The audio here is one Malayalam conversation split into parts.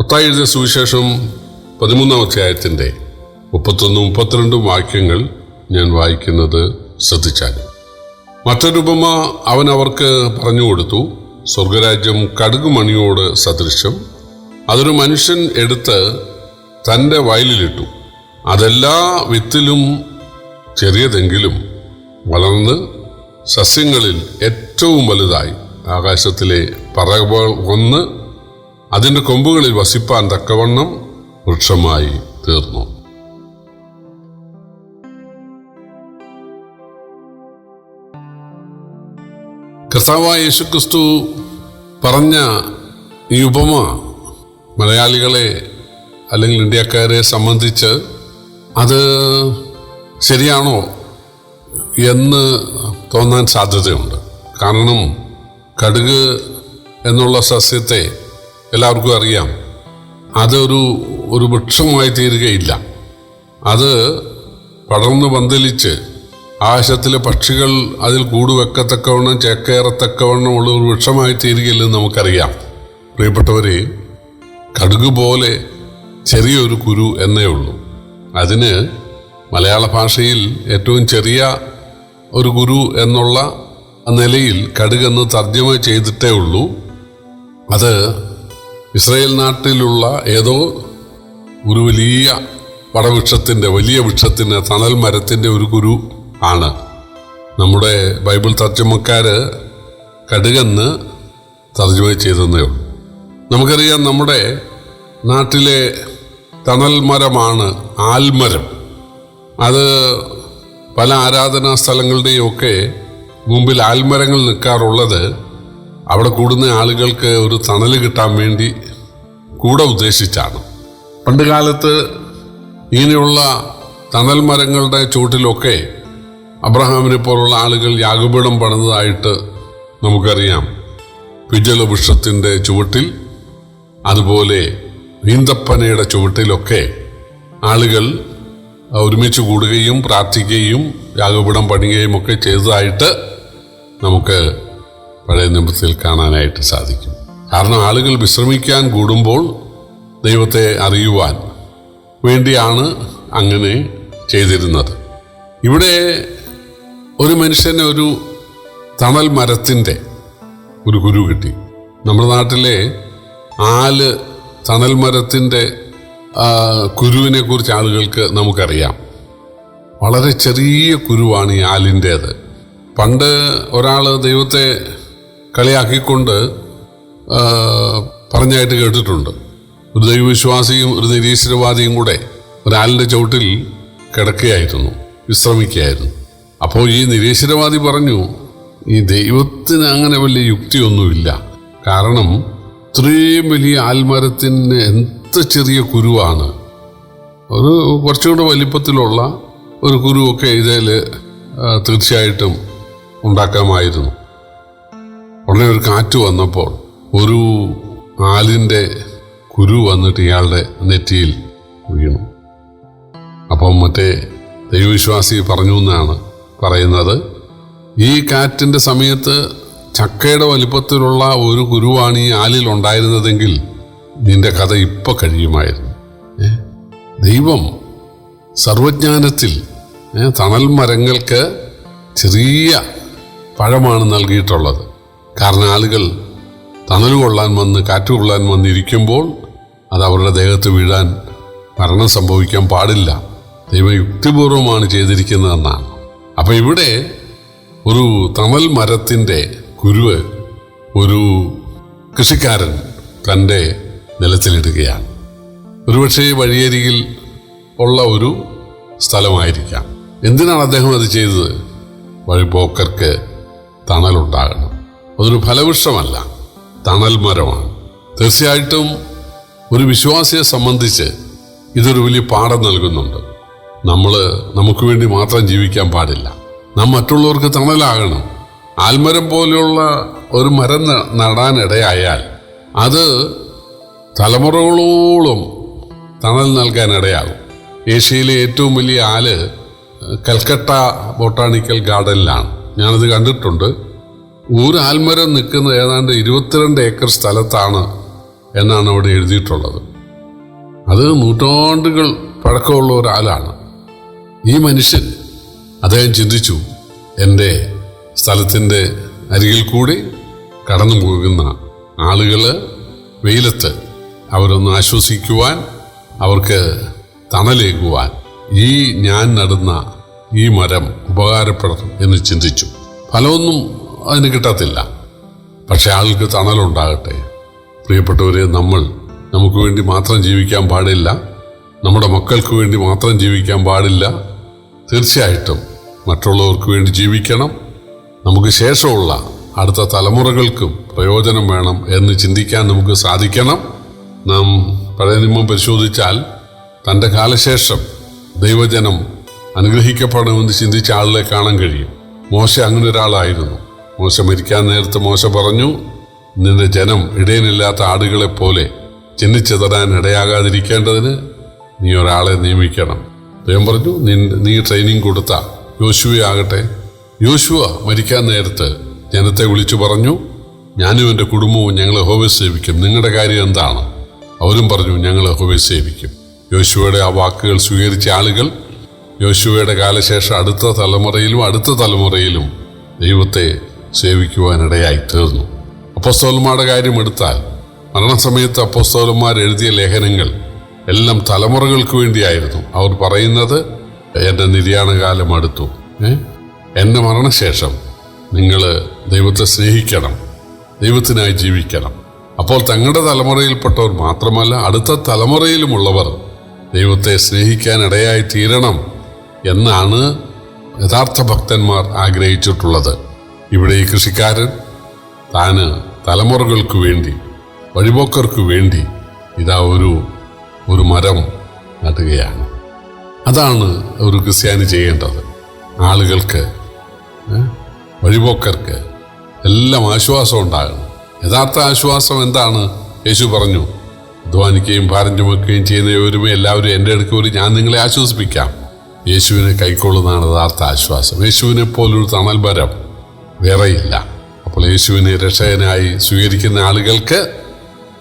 മത്തായി എഴുതിയ സുവിശേഷം പതിമൂന്നാം അധ്യായത്തിന്റെ മുപ്പത്തൊന്നും മുപ്പത്തിരണ്ടും വാക്യങ്ങൾ ഞാൻ വായിക്കുന്നത് ശ്രദ്ധിച്ചാൽ. മറ്റൊരു ഉപമ അവൻ അവർക്ക് പറഞ്ഞു കൊടുത്തു. സ്വർഗരാജ്യം കടുകുമണിയോട് സദൃശ്യം. അതൊരു മനുഷ്യൻ എടുത്ത് തന്റെ വയലിലിട്ടു. അതെല്ലാ വിത്തിലും ചെറിയതെങ്കിലും വളർന്ന് സസ്യങ്ങളിൽ ഏറ്റവും വലുതായി. ആകാശത്തിലെ പറവകൾ ഒന്ന് അതിന്റെ കൊമ്പുകളിൽ വസിപ്പാൻ തക്കവണ്ണം വൃക്ഷമായി തീർന്നു. കർത്താവായ യേശുക്രിസ്തു പറഞ്ഞ ഈ ഉപമ മലയാളികളെ അല്ലെങ്കിൽ ഇന്ത്യക്കാരെ സംബന്ധിച്ച് അത് ശരിയാണോ എന്ന് തോന്നാൻ സാധ്യതയുണ്ട്. കാരണം കടുക് എന്നുള്ള സസ്യത്തെ എല്ലാവർക്കും അറിയാം. അതൊരു ഒരു വൃക്ഷമായി തീരുകയില്ല. അത് പടർന്ന് പന്തലിച്ച് ആകാശത്തിലെ പക്ഷികൾ അതിൽ കൂടുവെക്കത്തക്കവണ്ണം ചേക്കേറത്തക്കവണ്ണം ഉള്ള ഒരു വൃക്ഷമായി തീരുകയില്ലെന്ന് നമുക്കറിയാം. പ്രിയപ്പെട്ടവരെ കടുക് പോലെ ചെറിയൊരു കുരു എന്നേ ഉള്ളൂ. അതിന് മലയാള ഭാഷയിൽ ഏറ്റവും ചെറിയ ഒരു ഗുരു എന്നുള്ള നിലയിൽ കടുകെന്ന് തർജമ ചെയ്തിട്ടേ ഉള്ളൂ. അത് ഇസ്രയേൽ നാട്ടിലുള്ള ഏതോ ഒരു വലിയ വടവൃക്ഷത്തിന്റെ വലിയ വൃക്ഷത്തിന്റെ തണൽ മരത്തിന്റെ ഒരു കുരു ആണ്. നമ്മുടെ ബൈബിൾ തർജമക്കാർ കടുകെന്ന് തർജമ ചെയ്തെന്നേ നമുക്കറിയാം നമ്മുടെ നാട്ടിലെ തണൽ മരമാണ് ആൽമരം. അത് പല ആരാധനാ സ്ഥലങ്ങളുടെയും ഒക്കെ മുമ്പിൽ ആൽമരങ്ങൾ നിൽക്കാറുള്ളത് അവിടെ കൂടുന്ന ആളുകൾക്ക് ഒരു തണൽ കിട്ടാൻ വേണ്ടി കൂടെ ഉദ്ദേശിച്ചാണ്. പണ്ട് കാലത്ത് ഇങ്ങനെയുള്ള തണൽ മരങ്ങളുടെ ചുവട്ടിലൊക്കെ അബ്രഹാമിനെ പോലുള്ള ആളുകൾ യാഗപീഠം പണിതതായിട്ട് നമുക്കറിയാം. പിജല വൃക്ഷത്തിന്റെ ചുവട്ടിൽ അതുപോലെ ഈന്തപ്പനയുടെ ചുവട്ടിലൊക്കെ ആളുകൾ ഒരുമിച്ച് കൂടുകയും പ്രാർത്ഥിക്കുകയും യാഗപീഠം പണിയുകയും ഒക്കെ ചെയ്തതായിട്ട് നമുക്ക് പഴയ കാണാനായിട്ട് സാധിക്കും. കാരണം ആളുകൾ വിശ്രമിക്കാൻ കൂടുമ്പോൾ ദൈവത്തെ അറിയുവാൻ വേണ്ടിയാണ് അങ്ങനെ ചെയ്തിരുന്നത്. ഇവിടെ ഒരു മനുഷ്യന് ഒരു തണൽ മരത്തിന്റെ ഒരു ഗുരു കിട്ടി. നമ്മുടെ നാട്ടിലെ ആൽ തണൽ മരത്തിന്റെ കുരുവിനെ കുറിച്ച് ആളുകൾക്ക് നമുക്കറിയാം. വളരെ ചെറിയ കുരുവാണ് ഈ ആലിന്റേത്. പണ്ട് ഒരാൾ ദൈവത്തെ കളിയാക്കിക്കൊണ്ട് പറഞ്ഞായിട്ട് കേട്ടിട്ടുണ്ട്. ഒരു ദൈവവിശ്വാസിയും ഒരു നിരീശ്വരവാദിയും കൂടെ ഒരാളിന്റെ ചവിട്ടിൽ കിടക്കുകയായിരുന്നു വിശ്രമിക്കുകയായിരുന്നു. അപ്പോൾ ഈ നിരീശ്വരവാദി പറഞ്ഞു ഈ ദൈവത്തിന് അങ്ങനെ വലിയ യുക്തിയൊന്നുമില്ല. കാരണം ഇത്രയും വലിയ ആൽമരത്തിന് എന്ത് ചെറിയ കുരുവാണ്? ഒരു കുറച്ചുകൂടെ വലിപ്പത്തിലുള്ള ഒരു കുരുവൊക്കെ ഇതിൽ തീർച്ചയായിട്ടും ഉണ്ടാക്കാമായിരുന്നു. ഉടനെ ഒരു കാറ്റ് വന്നപ്പോൾ ഒരു ആലിന്റെ കുരു വന്നിട്ട് ഇയാളുടെ നെറ്റിയിൽ വീണു. അപ്പം മറ്റേ ദൈവവിശ്വാസി പറഞ്ഞു എന്നാണ് പറയുന്നത്. ഈ കാറ്റിന്റെ സമയത്ത് ചക്കയുടെ വലിപ്പത്തിലുള്ള ഒരു കുരുവാണ് ഈ ആലിൽ ഉണ്ടായിരുന്നതെങ്കിൽ നിന്റെ കഥ ഇപ്പൊ കഴിയുമായിരുന്നു. ദൈവം സർവജ്ഞാനത്തിൽ തണൽ മരങ്ങൾക്ക് ചെറിയ പഴമാണ് നൽകിയിട്ടുള്ളത്. കാരണം ആളുകൾ തണൽ കൊള്ളാൻ വന്ന് കാറ്റ് കൊള്ളാൻ വന്നിരിക്കുമ്പോൾ അത് അവരുടെ ദേഹത്ത് വീഴാൻ മരണം സംഭവിക്കാൻ പാടില്ല. ദൈവം യുക്തിപൂർവമാണ് ചെയ്തിരിക്കുന്നതെന്നാണ് അപ്പം ഇവിടെ ഒരു തണൽ മരത്തിന്റെ കുരുവ് ഒരു കൃഷിക്കാരൻ തന്റെ നിലത്തിലിടുകയാണ്. ഒരുപക്ഷെ വഴിയരികിൽ ഉള്ള ഒരു സ്ഥലമായിരിക്കാം. എന്തിനാണ് അദ്ദേഹം അത് ചെയ്തത്? വഴിപോക്കർക്ക് തണലുണ്ടാകണം. അതൊരു ഫലവൃക്ഷമല്ല തണൽ മരമാണ്. തീർച്ചയായിട്ടും ഒരു വിശ്വാസിയെ സംബന്ധിച്ച് ഇതൊരു വലിയ പാഠം നൽകുന്നുണ്ട്. നമ്മൾ നമുക്ക് വേണ്ടി മാത്രം ജീവിക്കാൻ പാടില്ല. നാം മറ്റുള്ളവർക്ക് തണലാകണം. ആൽമരം പോലെയുള്ള ഒരു മരം നടാനിടയായാൽ അത് തലമുറകളോളം തണൽ നൽകാനിടയാകും ഏഷ്യയിലെ ഏറ്റവും വലിയ ആൽ കൽക്കട്ട ബൊട്ടാണിക്കൽ ഗാർഡനിലാണ്. ഞാനത് കണ്ടിട്ടുണ്ട്. ഒരു ആൽമരം നിൽക്കുന്ന ഏതാണ്ട് ഇരുപത്തിരണ്ട് ഏക്കർ സ്ഥലത്താണ് എന്നാണ് അവിടെ എഴുതിയിട്ടുള്ളത്. അത് നൂറ്റാണ്ടുകൾ പഴക്കമുള്ള ഒരാളാണ് ഈ മനുഷ്യൻ അദ്ദേഹം ചിന്തിച്ചു എന്റെ സ്ഥലത്തിന്റെ അരികിൽ കൂടി കടന്നു പോകുന്ന ആളുകൾ വെയിലത്ത് അവരൊന്ന് ആശ്വസിക്കുവാൻ അവർക്ക് തണലേകുവാൻ ഈ ഞാൻ നടുന്ന ഈ മരം ഉപകാരപ്പെടും എന്ന് ചിന്തിച്ചു. ഫലമൊന്നും അതിന് കിട്ടത്തില്ല. പക്ഷെ ആൾക്ക് തണലുണ്ടാകട്ടെ. പ്രിയപ്പെട്ടവരെ നമ്മൾ നമുക്ക് വേണ്ടി മാത്രം ജീവിക്കാൻ പാടില്ല. നമ്മുടെ മക്കൾക്ക് വേണ്ടി മാത്രം ജീവിക്കാൻ പാടില്ല. തീർച്ചയായിട്ടും മറ്റുള്ളവർക്ക് വേണ്ടി ജീവിക്കണം. നമുക്ക് ശേഷമുള്ള അടുത്ത തലമുറകൾക്കും പ്രയോജനം വേണം എന്ന് ചിന്തിക്കാൻ നമുക്ക് സാധിക്കണം. നാം പഴയ പരിശോധിച്ചാൽ തന്റെ കാലശേഷം ദൈവജനം അനുഗ്രഹിക്കപ്പെടണമെന്ന് ചിന്തിച്ച ആളിലെ കാണാൻ കഴിയും. മോശ അങ്ങനെ ഒരാളായിരുന്നു. മോശ മരിക്കാൻ നേരത്ത് മോശ പറഞ്ഞു നിന്റെ ജനം ഇടയനില്ലാത്ത ആടുകളെ പോലെ ചിന്നിച്ചെതറാൻ ഇടയാകാതിരിക്കേണ്ടതിന് നീ ഒരാളെ നിയമിക്കണം. ദൈവം പറഞ്ഞു നീ നീ ട്രെയിനിങ് കൊടുത്ത യോശുവയാകട്ടെ യോശുവ മരിക്കാൻ നേരത്ത് ജനത്തെ വിളിച്ചു പറഞ്ഞു ഞാനും എന്റെ കുടുംബവും ഞങ്ങൾ ഹോവെ സേവിക്കും. നിങ്ങളുടെ കാര്യം എന്താണ്? അവരും പറഞ്ഞു ഞങ്ങൾ ഹോവെ സേവിക്കും. യോശുവയുടെ ആ വാക്കുകൾ സ്വീകരിച്ച ആളുകൾ യോശുവയുടെ കാലശേഷം അടുത്ത തലമുറയിലും അടുത്ത തലമുറയിലും ദൈവത്തെ സേവിക്കുവാനിടയായി തീർന്നു. അപ്പോസ്തോലന്മാരുടെ കാര്യം എടുത്താൽ മരണസമയത്ത് അപ്പോസ്തോലന്മാർ എഴുതിയ ലേഖനങ്ങൾ എല്ലാം തലമുറകൾക്ക് വേണ്ടിയായിരുന്നു. അവർ പറയുന്നത് എന്റെ നിര്യാണകാലം അടുത്തു? എന്റെ മരണശേഷം നിങ്ങൾ ദൈവത്തെ സ്നേഹിക്കണം. ദൈവത്തിനായി ജീവിക്കണം. അപ്പോൾ തങ്ങളുടെ തലമുറയിൽപ്പെട്ടവർ മാത്രമല്ല അടുത്ത തലമുറയിലുമുള്ളവർ ദൈവത്തെ സ്നേഹിക്കാൻ ഇടയായി തീരണം എന്നാണ് യഥാർത്ഥ ഭക്തന്മാർ ആഗ്രഹിച്ചിട്ടുള്ളത്. ഇവിടെ ഈ കൃഷിക്കാരൻ താന് തലമുറകൾക്ക് വേണ്ടി വഴിപോക്കർക്ക് വേണ്ടി ഇതാ ഒരു ഒരു മരം നടുകയാണ്. അതാണ് ഒരു ക്രിസ്ത്യാനി ചെയ്യേണ്ടത്. ആളുകൾക്ക് വഴിപോക്കർക്ക് എല്ലാം ആശ്വാസം ഉണ്ടാകണം. യഥാർത്ഥ ആശ്വാസം എന്താണ്? യേശു പറഞ്ഞു അധ്വാനിക്കുകയും ഭാരം ചുമക്കുകയും ചെയ്യുന്ന ഒരുമേ എല്ലാവരും എന്റെ അടുക്ക് വരും ഞാൻ നിങ്ങളെ ആശ്വസിപ്പിക്കാം. യേശുവിനെ കൈക്കൊള്ളുന്നതാണ് യഥാർത്ഥ ആശ്വാസം. യേശുവിനെ പോലൊരു തണൽ മരം വേറെയില്ല. അപ്പോൾ യേശുവിനെ രക്ഷകനായി സ്വീകരിക്കുന്ന ആളുകൾക്ക്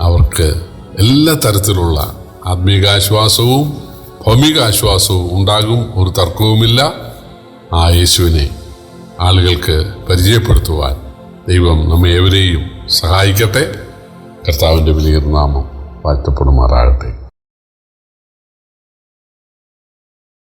അവർക്ക് എല്ലാ തരത്തിലുള്ള ആത്മീകാശ്വാസവും ഭൗമികാശ്വാസവും ഉണ്ടാകും. ഒരു തർക്കവുമില്ല. ആ യേശുവിനെ ആളുകൾക്ക് പരിചയപ്പെടുത്തുവാൻ ദൈവം നമ്മെ ഏവരെയും സഹായിക്കട്ടെ. കർത്താവിന്റെ വലിയ നാമം വാഴ്ത്തപ്പെടുമാറാകട്ടെ.